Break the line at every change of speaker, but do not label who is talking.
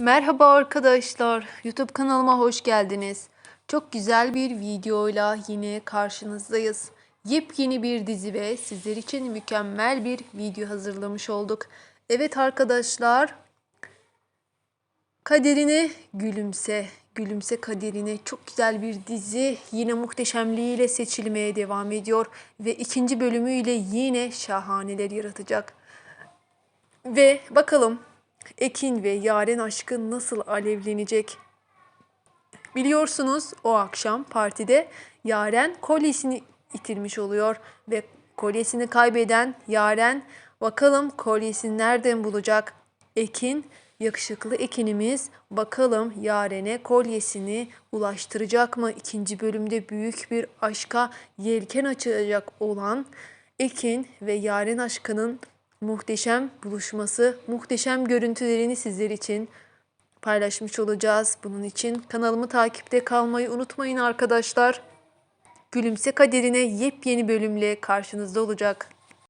Merhaba arkadaşlar. YouTube kanalıma hoş geldiniz. Çok güzel bir videoyla yine karşınızdayız. Yepyeni bir dizi ve sizler için mükemmel bir video hazırlamış olduk. Evet arkadaşlar, Kaderine gülümse, gülümse kaderine çok güzel bir dizi yine muhteşemliğiyle seçilmeye devam ediyor ve ikinci bölümüyle yine şahaneler yaratacak. Ve bakalım Ekin ve Yaren aşkı nasıl alevlenecek? Biliyorsunuz o akşam partide Yaren kolyesini itirmiş oluyor ve kolyesini kaybeden Yaren bakalım kolyesini nereden bulacak? Ekin, yakışıklı Ekin'imiz bakalım Yaren'e kolyesini ulaştıracak mı? İkinci bölümde büyük bir aşka yelken açacak olan Ekin ve Yaren aşkının muhteşem buluşması, muhteşem görüntülerini sizler için paylaşmış olacağız. Bunun için kanalımı takipte kalmayı unutmayın arkadaşlar. Gülümse Kaderine yepyeni bölümle karşınızda olacak.